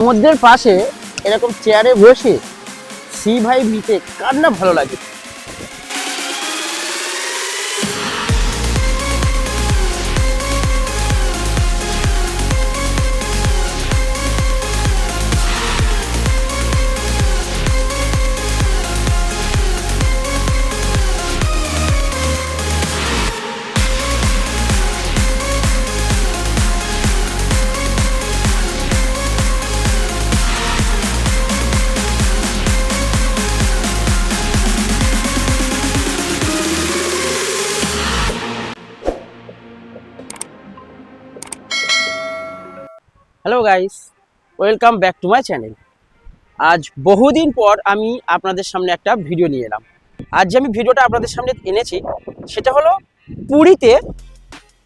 সমুদ্রের পাশে এরকম চেয়ারে বসে সি ভাই ভিতে কার না ভালো লাগে? Hello guys, welcome back to my channel. আজ বহুদিন পর আমি আপনাদের সামনে একটা ভিডিও নিয়ে এলাম। আজ যে আমি ভিডিওটা আপনাদের সামনে এনেছি, সেটা হলো পুরীতে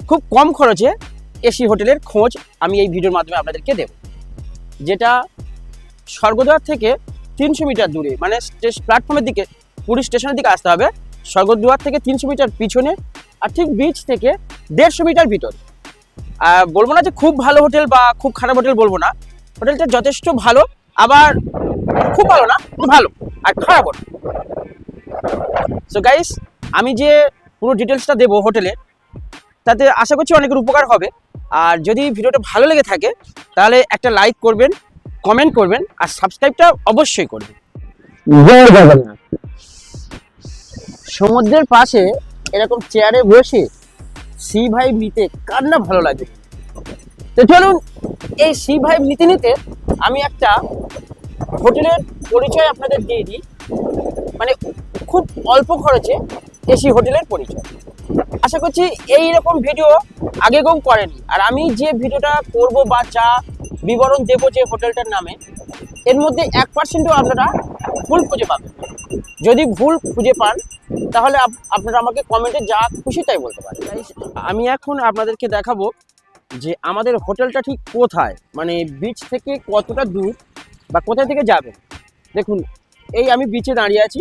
খুব কম খরচে এসি হোটেলের খোঁজ আমি এই ভিডিওর মাধ্যমে আপনাদেরকে দেব। যেটা স্বর্গদ্বার থেকে তিনশো মিটার দূরে মানে প্ল্যাটফর্মের দিকে, পুরী স্টেশনের দিকে আসতে হবে। স্বর্গদ্বার থেকে তিনশো মিটার পিছনে আর ঠিক বিচ থেকে দেড়শো মিটার ভিতর। বলব না যে খুব ভালো হোটেল বা খুব খারাপ হোটেল বলব না। হোটেলটা যথেষ্ট ভালো আবার খুব ভালো না ভালো আর খারাপও না সো গাইস আমি যে পুরো ডিটেলসটা দেবো হোটেলে তাতে আশা করছি অনেকের উপকার হবে। আর যদি ভিডিওটা ভালো লেগে থাকে তাহলে একটা লাইক করবেন কমেন্ট করবেন আর সাবস্ক্রাইবটা অবশ্যই করবেন। জয় জগন্নাথ। সমুদ্রের পাশে এরকম চেয়ারে বসে সি ভাই নিতে কার না ভালো লাগে? তো চলুন, এই সি ভাই নিতে নিতে আমি একটা হোটেলের পরিচয় আপনাদের দিয়ে দিই। মানে খুব অল্প খরচে এসি হোটেলের পরিচয়। আশা করছি এই রকম ভিডিও আগে কেউ করেনি। আর আমি যে ভিডিওটা করব বা যা বিবরণ দেবো যে হোটেলটার নামে, এর মধ্যে এক পার্সেন্টও আপনারা ভুল খুঁজে পাবেন। যদি ভুল খুঁজে পান তাহলে আপ- আপনারা আমাকে কমেন্টে যা খুশি তাই বলতে পারেন। আমি এখন আপনাদেরকে দেখাবো যে আমাদের হোটেলটা ঠিক কোথায় মানে বিচ থেকে কতটা দূর বা কোথায় থেকে যাবে। দেখুন, এই আমি বিচে দাঁড়িয়ে আছি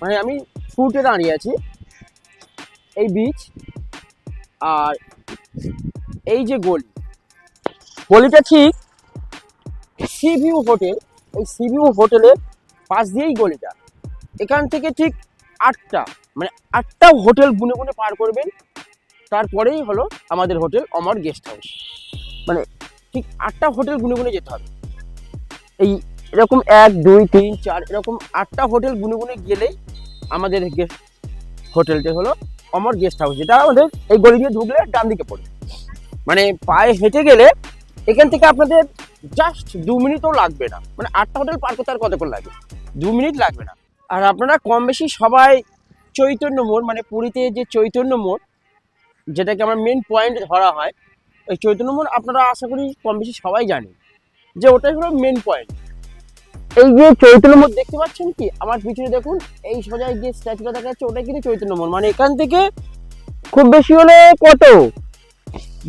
মানে আমি ফুটে দাঁড়িয়ে আছি। এই বিচ আর এই যে গলি, গলিটা ঠিক সি ভিউ হোটেল এই সি ভিউ হোটেলের পাশ দিয়েই গলিটা। এখান থেকে ঠিক আটটা মানে আটটা হোটেল গুনে গুনে পার করবেন, তারপরেই হলো আমাদের হোটেল অমর গেস্ট হাউস। মানে ঠিক আটটা হোটেল গুনে গুনে যেতে হবে। এই এরকম এক, দুই, তিন, চার, এরকম আটটা হোটেল গুনে গুনে গেলেই আমাদের গেস্ট হোটেলটা হলো অমর গেস্ট হাউস, যেটা আমাদের এই গলি দিয়ে ঢুকলে ডান দিকে পড়বে। মানে পায়ে হেঁটে গেলে এখান থেকে আপনাদের জাস্ট দু মিনিটও লাগবে না। মানে আটটা হোটেল পার করতে আর কতক্ষণ লাগে? দু মিনিট লাগবে না। আর আপনারা কম বেশি সবাই চৈতন্য মোড় মানে পুরীতে যে চৈতন্য মোড়, যেটাকে আমার মেন পয়েন্ট ধরা হয়, ওই চৈতন্য মোড় আপনারা আশা করি কম বেশি সবাই জানেন, যে ওটাই হলো মেন পয়েন্ট এই যে চৈতন্য মোড় দেখতে পাচ্ছেন কি? আমার পিছনে দেখুন, এই সোজায় যে স্ট্যাচুটা দেখা যাচ্ছে, ওটাই কিন্তু চৈতন্য মোড়। মানে এখান থেকে খুব বেশি হলে কত?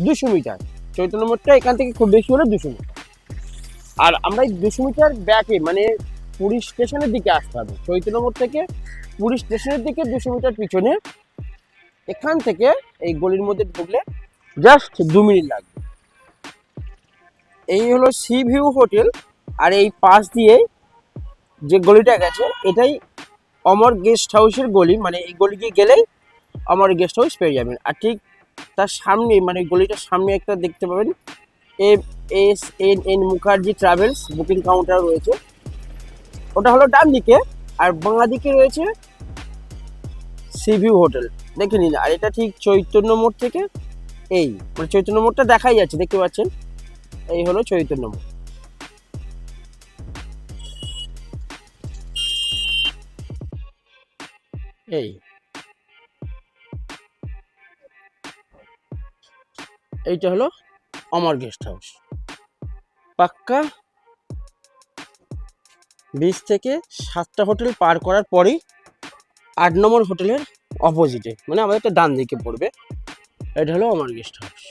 দুশো মিটার। চৈতন্য মোড়টা এখান থেকে খুব বেশি হলে দুশো মিটার। আর আমরা এই দুশো মিটার ব্যাকে মানে পুরী স্টেশনের দিকে আসতে হবে। চৈতন্য থেকে পুরী স্টেশনের দিকে দুশো মিটার পিছনে এখান থেকে এই গলির মধ্যে ঢুকলে জাস্ট দু মিনিট লাগবে। এই হলো সি ভিউ হোটেল আর এই পাশ দিয়ে যে গলিটা গেছে, এটাই অমর গেস্ট হাউসের গলি। মানে এই গলি দিয়ে গেলেই অমর গেস্ট হাউস পেয়ে যাবেন। আর ঠিক তার সামনে মানে গলিটার সামনে একটা দেখতে পাবেন, M S N N Mukherjee travels booking counter রয়েছে। ওটা হলো ডান দিকে, আর বাঁ দিকে রয়েছে সিভিউ হোটেল। দেখে নিন, আর এটা ঠিক চৈতন্য মোড় থেকে, এই মানে চৈতন্য মোড়টা দেখাই যাচ্ছে, দেখতে পাচ্ছেন? এই হলো চৈতন্য মোড়। এই। এইটা হলো অমর গেস্ট হাউস। পাক্কা বিচ থেকে সাতটা হোটেল পার করার পরেই আট নম্বর হোটেলের অপোজিটে মানে আমাদের একটা ডান দিকে পড়বে। এটা হলো আমার গেস্ট হাউস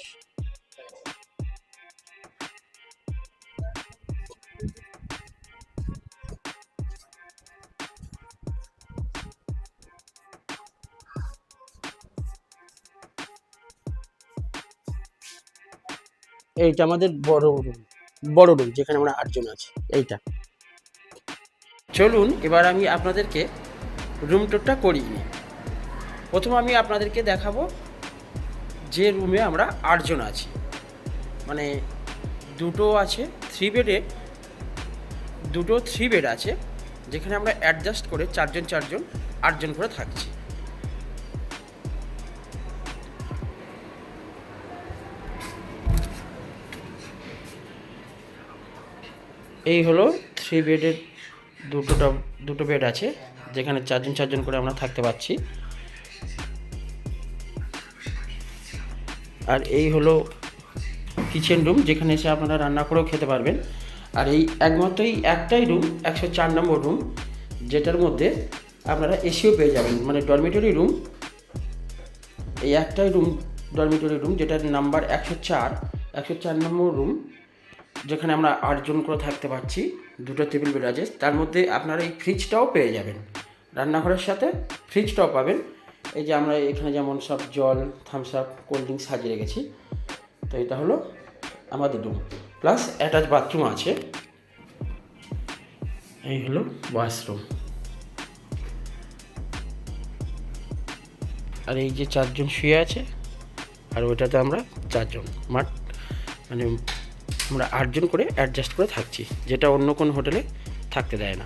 এইটা আমাদের বড় রুম বড় রুম যেখানে আমরা আটজন আছি। এইটা। চলুন, এবার আমি আপনাদেরকে রুম টুরটা করিয়ে নিই। প্রথম আমি আপনাদেরকে দেখাবো যে রুমে আমরা আটজন আছি। মানে দুটো আছে থ্রি বেডে দুটো থ্রি বেড আছে, যেখানে আমরা অ্যাডজাস্ট করে চারজন চারজন, আটজন করে থাকছি। এই হলো থ্রি বেডের দুটোটা দুটো বেড আছে, যেখানে চারজন চারজন করে আমরা থাকতে পারছি। আর এই হলো কিচেন রুম যেখানে এসে আপনারা রান্না করেও খেতে পারবেন। আর এই একমাত্র এই একটাই রুম একশো চার নম্বর রুম যেটার মধ্যে আপনারা এসিও পেয়ে যাবেন। মানে ডরমিটরি রুম এই একটাই রুম ডরমিটরি রুম যেটার নাম্বার একশো চার একশো চার নম্বর রুম যেখানে আমরা আটজন করে থাকতে পারছি, দুটো টেবিল বেড আছে তার মধ্যে আপনারা এই ফ্রিজটাও পেয়ে যাবেন। রান্নাঘরের সাথে ফ্রিজটাও পাবেন। এই যে আমরা এখানে যেমন সব জল থামস আপ কোল্ড ড্রিঙ্কস সাজিয়ে রেখেছি। তো এটা হলো আমাদের রুম প্লাস অ্যাটাচ বাথরুম আছে। এই হলো ওয়াশরুম আর এই যে চারজন শুয়ে আছে, আর ওইটাতে আমরা চারজন। মাঠ মানে আমরা আটজন করে অ্যাডজাস্ট করে থাকছি, যেটা অন্য কোনো হোটেলে থাকতে দেয় না।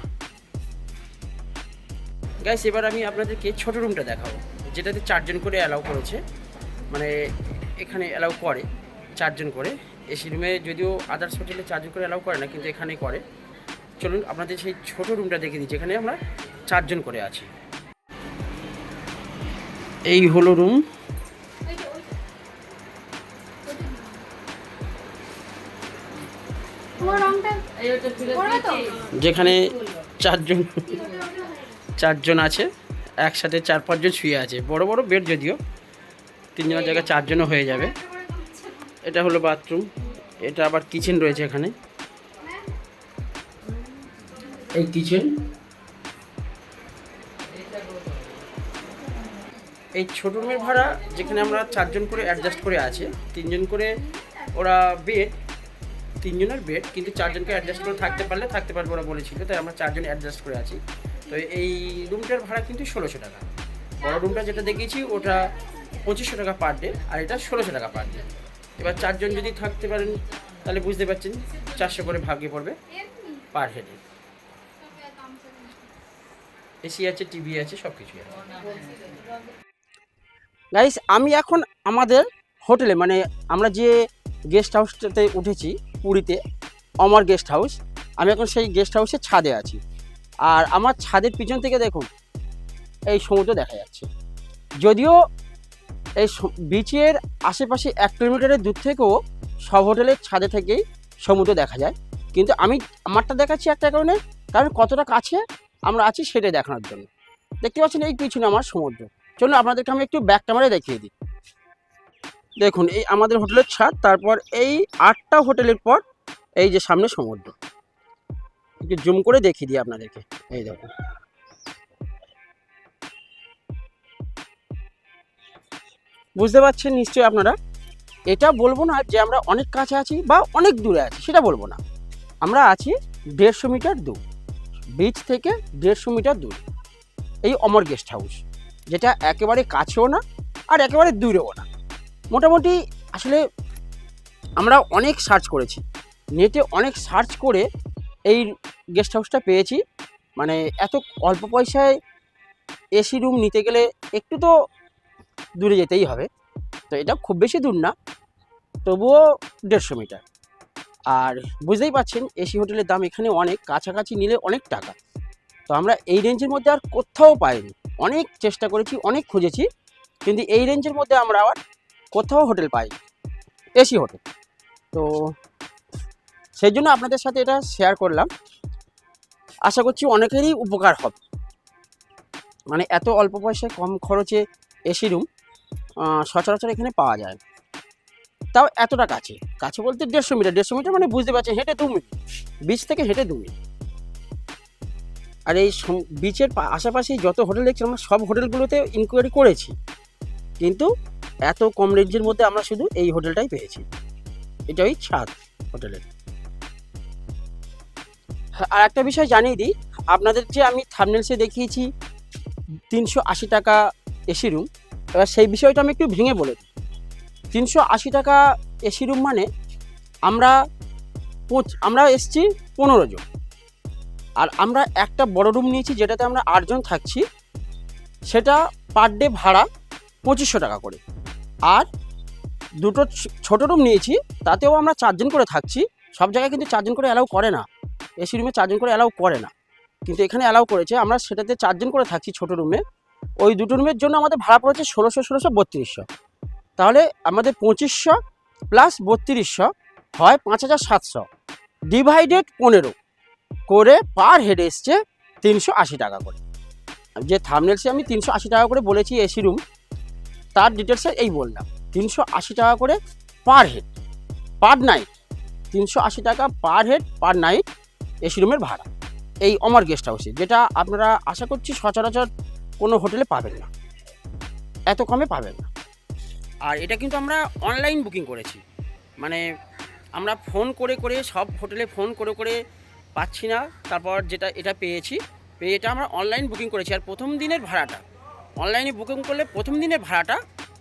গাইস এবার আমি আপনাদেরকে ছোট রুমটা দেখাবো, যেটাতে চারজন করে অ্যালাউ করেছে। মানে এখানে অ্যালাউ করে, চারজন করে। এসি রুমে যদিও আদার্স হোটেলে চারজন করে অ্যালাউ করে না, কিন্তু এখানে করে। চলুন, আপনাদের সেই ছোট রুমটা দেখে দিই যেখানে আমরা চারজন করে আছি। এই হলো রুম যেখানে চারজন চারজন আছে, একসাথে চার পাঁচজন শুয়ে আছে। বড় বড় বেড যদিও, তিনজনের জায়গায় চারজনও হয়ে যাবে। এটা হলো বাথরুম, এটা আবার কিচেন রয়েছে এখানে। এই কিচেন। এই ছোট রুমের ভাড়া, যেখানে আমরা চারজন করে অ্যাডজাস্ট করে আছে, তিনজন করে ওরা বেড তিনজনের বেড কিন্তু চারজনকে অ্যাডজাস্ট করে থাকতে পারলে থাকতে পারবে ওরা বলেছিল, তাই আমরা চারজন অ্যাডজাস্ট করে আছি। তো এই রুমটার ভাড়া কিন্তু ষোলোশো টাকা। বড় রুমটা যেটা দেখিয়েছি, ওটা পঁচিশশো টাকা পার ডে আর এটা ষোলোশো টাকা পার ডে এবার চারজন যদি থাকতে পারেন, তাহলে বুঝতে পারছেন, চারশো করে ভাগে পড়বে পার হেডে এসি আছে টিভি আছে সব কিছুই আছে। গাইস আমি এখন আমাদের হোটেলে মানে আমরা যে গেস্ট হাউসটাতে উঠেছি পুরীতে অমর গেস্ট হাউস। আমি এখন সেই গেস্ট হাউসের ছাদে আছি। আর আমার ছাদের পিছন থেকে দেখুন, এই সমুদ্র দেখা যাচ্ছে। যদিও এই বিচের আশেপাশে এক কিলোমিটারের দূর থেকেও সব হোটেলের ছাদে থেকেই সমুদ্র দেখা যায়। কিন্তু আমি আমারটা দেখাচ্ছি একটা কারণে, কারণ কতটা কাছে আমরা আছি সেটাই দেখানোর জন্য। দেখতে পাচ্ছেন এই পিছনে আমার সমুদ্র। চলুন আপনাদেরকে আমি একটু ব্যাক ক্যামেরায় দেখিয়ে দিই। দেখুন, এই আমাদের হোটেলের ছাদ, তারপর এই আটটা হোটেলের পর এই যে সামনে সমুদ্র। একটু জুম করে দেখিয়ে দিই আপনাদেরকে। এই দেখুন। বুঝতে পারছেন নিশ্চয়ই আপনারা? এটা বলব না যে আমরা অনেক কাছে আছি বা অনেক দূরে আছি, সেটা বলব না। আমরা আছি দেড়শো মিটার দূর বিচ থেকে দেড়শো মিটার দূর। এই অমর গেস্ট হাউস যেটা একেবারে কাছেও না আর একেবারে দূরেও না। মোটামুটি আসলে আমরা অনেক সার্চ করেছি। নেটে অনেক সার্চ করে এই গেস্ট হাউসটা পেয়েছি। মানে এত অল্প পয়সায় এসি রুম নিতে গেলে একটু তো দূরে যেতেই হবে। তো এটা খুব বেশি দূর না, তবুও দেড়শো মিটার। আর বুঝতেই পারছেন এসি হোটেলের দাম এখানে অনেক, কাছাকাছি নিলে অনেক টাকা। তো আমরা এই রেঞ্জের মধ্যে আর কোথাও পাইনি। অনেক চেষ্টা করেছি, অনেক খুঁজেছি। কিন্তু এই রেঞ্জের মধ্যে আমরা আবার কোথাও হোটেল পাই, এসি হোটেল। তো সেই জন্য আপনাদের সাথে এটা শেয়ার করলাম। আশা করছি অনেকেরই উপকার হবে। মানে এত অল্প পয়সায় কম খরচে এসি রুম সচরাচর এখানে পাওয়া যায় তাও এতটা কাছে কাছে বলতে দেড়শো মিটার দেড়শো মিটার মানে বুঝতে পারছেন, হেঁটে দু মিনিট বিচ থেকে হেঁটে দু মিনিট। আর এই বিচের আশেপাশে যত হোটেল দেখছি আমরা সব হোটেলগুলোতে ইনকোয়ারি করেছি। কিন্তু এত কম রেঞ্জের মধ্যে আমরা শুধু এই হোটেলটাই পেয়েছি। এটা ওই ছাদ হোটেলের। আর একটা বিষয় জানিয়ে দিই, আপনাদের যে আমি থার্মেলসে দেখিয়েছি, তিনশো আশি টাকা এসি রুম এবার সেই বিষয়টা আমি একটু ভেঙে বলে দিই। তিনশো আশি টাকা এসি রুম মানে আমরা আমরা এসছি পনেরো জন। আর আমরা একটা বড় রুম নিয়েছি যেটাতে আমরা আটজন থাকছি, সেটা পার ডে ভাড়া পঁচিশশো টাকা করে। আর দুটো ছোট রুম নিয়েছি, তাতেও আমরা চারজন করে থাকছি। সব জায়গায় কিন্তু চারজন করে অ্যালাউ করে না। এসি রুমে চারজন করে অ্যালাউ করে না। কিন্তু এখানে অ্যালাউ করেছে। আমরা সেটাতে চারজন করে থাকছি ছোট রুমে। ওই দুটো রুমের জন্য আমাদের ভাড়া পড়েছে ষোলোশো ষোলোশো, বত্রিশশো। তাহলে আমাদের পঁচিশশো প্লাস বত্রিশশো হয় পাঁচ হাজার সাতশো। ডিভাইডেড পনেরো করে পার হেড এসছে তিনশো আশি টাকা করে। যে থামনেলসে আমি তিনশো আশি টাকা করে বলেছি এসি রুম তার ডিটেলসে এই বললাম। তিনশো আশি টাকা করে পার হেড পার নাইট তিনশো আশি টাকা per head per night AC রুমের ভাড়া। এই অমর গেস্ট হাউসে যেটা আপনারা আশা করছি সচরাচর কোনো হোটেলে পাবেন না। এত কমে পাবেন না। আর এটা কিন্তু আমরা অনলাইন বুকিং করেছি। মানে আমরা ফোন করে করে, সব হোটেলে ফোন করে করে পাচ্ছি না। তারপর যেটা, এটা পেয়েছি। পেয়ে এটা আমরা অনলাইন বুকিং করেছি। আর প্রথম দিনের ভাড়াটা অনলাইনে বুকিং করলে প্রথম দিনের ভাড়াটা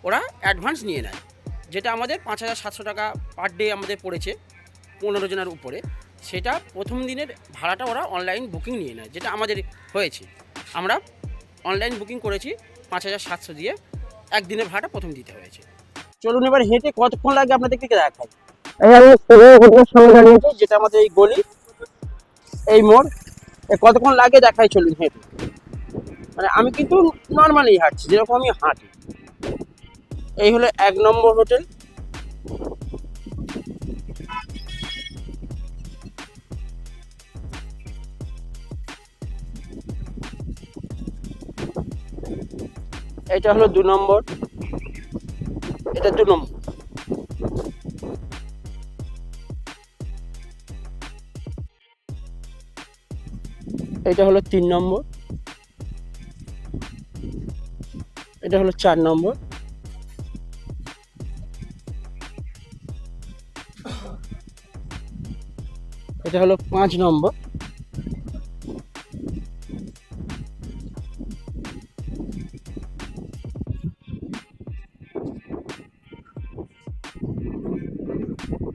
ওরা অ্যাডভান্স নিয়ে নেয়, যেটা আমাদের পাঁচ হাজার সাতশো টাকা পার ডে আমাদের পড়েছে পনেরো জনের উপরে। সেটা প্রথম দিনের ভাড়াটা ওরা অনলাইন বুকিং নিয়ে নেয়, যেটা আমাদের হয়েছে। আমরা অনলাইন বুকিং করেছি পাঁচ হাজার সাতশো দিয়ে একদিনের ভাড়াটা প্রথম দিতে হয়েছে। চলুন এবার হেঁটে কতক্ষণ লাগে হোটেলের সামনে দাঁড়িয়েছি যেটা আমাদের এই গলি, এই মোড়। কতক্ষণ লাগে দেখাই চলুন হেঁটে। মানে আমি কিন্তু নর্মালি হাঁটছি, যেরকম আমি হাঁটি। এই হলো এক নম্বর হোটেল। এটা হলো দু নম্বর। এটা দু নম্বর। এটা হলো তিন নম্বর। এটা হলো চার নম্বর। এটা হলো পাঁচ নম্বর।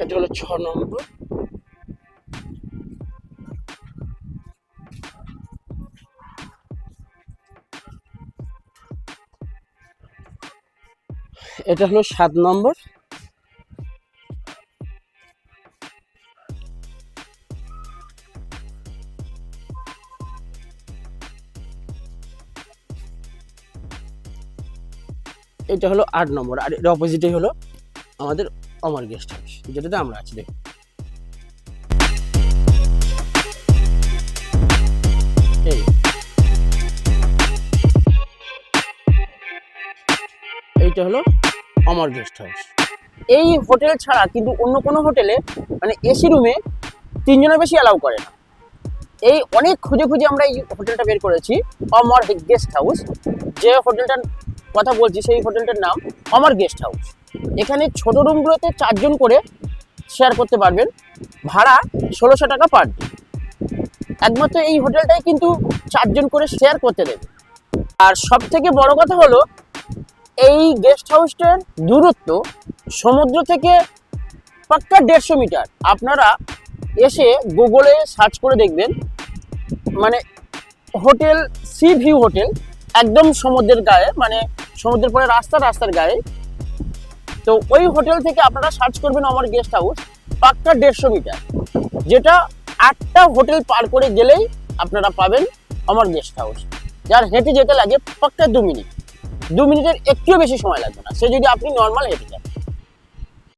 এটা হলো ছ নম্বর। এটা হলো সাত নম্বর। এটা হলো আট নম্বর, আর এর অপোজিটে হলো আমাদের অমর গেস্ট হাউস যেটাতে আমরা আছি, দেখুন। এইটা হলো অমর গেস্ট হাউস এই হোটেল ছাড়া কিন্তু অন্য কোনো হোটেলে মানে এসি রুমে তিনজনের বেশি অ্যালাউ করে না। এই অনেক খুঁজে খুঁজে আমরা এই হোটেলটা বের করেছি, অমর গেস্ট হাউস যে হোটেলটার কথা বলছি, সেই হোটেলটার নাম অমর গেস্ট হাউস এখানে ছোট রুমগুলোতে চারজন করে শেয়ার করতে পারবেন, ভাড়া ষোলোশো টাকা পার ডে একমাত্র এই হোটেলটাই কিন্তু চারজন করে শেয়ার করতে দেবে। আর সব থেকে বড় কথা হলো এই গেস্ট হাউসটার দূরত্ব সমুদ্র থেকে পাক্কা দেড়শো মিটার। আপনারা এসে গুগলে সার্চ করে দেখবেন। মানে হোটেল, সি ভিউ হোটেল, একদম সমুদ্রের গায়ে মানে সমুদ্রের পরে রাস্তা, রাস্তার গায়ে। তো ওই হোটেল থেকে আপনারা সার্চ করবেন আমার গেস্ট হাউস পাক্কা দেড়শো মিটার। যেটা আটটা হোটেল পার করে গেলেই আপনারা পাবেন আমার গেস্ট হাউস যার হেঁটে যেতে লাগে পাক্কা দু মিনিট। দু মিনিটের একটুও বেশি সময় লাগবে না। সে যদি আপনি নর্মাল হেঁটে যান।